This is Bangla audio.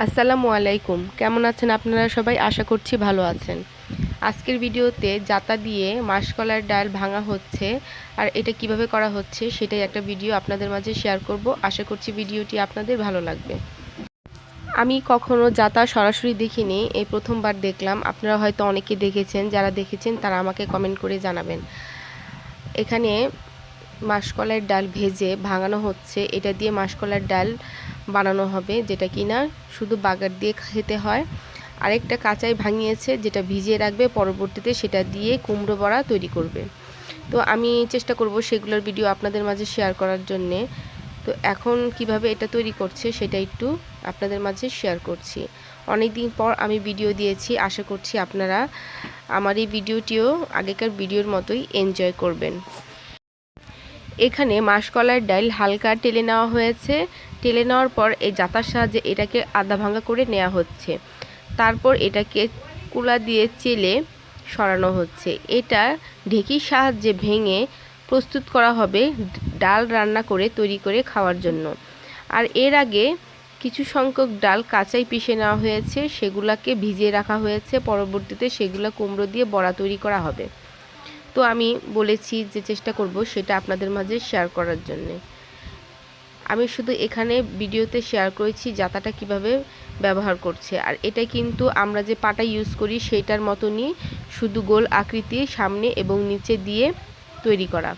আসসালামু আলাইকুম। কেমন আছেন আপনারা সবাই? আশা করছি ভালো আছেন। আজকের ভিডিওতে জাতা দিয়ে মাসকলার ডাল ভাঙা হচ্ছে আর এটা কীভাবে করা হচ্ছে সেটাই একটা ভিডিও আপনাদের মাঝে শেয়ার করব। আশা করছি ভিডিওটি আপনাদের ভালো লাগবে। আমি কখনো যাতা সরাসরি দেখিনি, এই প্রথমবার দেখলাম। আপনারা হয়তো অনেকে দেখেছেন, যারা দেখেছেন, তারা আমাকে কমেন্ট করে জানাবেন। এখানে মাসকলার ডাল ভেজে ভাঙানো হচ্ছে। এটা দিয়ে মাসকলার ডাল বানানো হবে, যেটা কিনা শুধু বাগার দিয়ে খেতে হয়। আরেকটা কাঁচাই ভাঙিয়েছে, যেটা ভিজিয়ে রাখবে, পরবর্তীতে সেটা দিয়ে কুমড়ো বড়া তৈরি করবে। তো আমি চেষ্টা করব সেগুলোর ভিডিও আপনাদের মাঝে শেয়ার করার জন্যে। তো এখন কীভাবে এটা তৈরি করছে সেটা একটু আপনাদের মাঝে শেয়ার করছি। অনেক দিন পর আমি ভিডিও দিয়েছি, আশা করছি আপনারা আমার এই ভিডিওটিও আগেকার ভিডিওর মতোই এনজয় করবেন। এখানে মাসকলার ডাল হালকা টেলে নেওয়া হয়েছে। টেলে নেওয়ার পর এই জাতার সাহায্যে এটাকে আধা ভাঙা করে নেওয়া হচ্ছে। তারপর এটাকে কুলা দিয়ে চেলে সরানো হচ্ছে। এটা ঢেকির সাহায্যে ভেঙে প্রস্তুত করা হবে ডাল রান্না করে তৈরি করে খাওয়ার জন্য। আর এর আগে কিছু সংখ্যক ডাল কাঁচাই পিষে নেওয়া হয়েছে। সেগুলাকে ভিজিয়ে রাখা হয়েছে। পরবর্তীতে সেগুলো কুমড়ো দিয়ে বড়া তৈরি করা হবে। তো আমি বলেছি যে চেষ্টা করব সেটা আপনাদের মাঝে শেয়ার করার জন্যে। আমি শুধু এখানে ভিডিওতে শেয়ার করেছি জাতাটা কীভাবে ব্যবহার করছে। আর এটা কিন্তু আমরা যে পাটা ইউজ করি সেইটার মতনই শুধু গোল আকৃতি সামনে এবং নিচে দিয়ে তৈরি করা।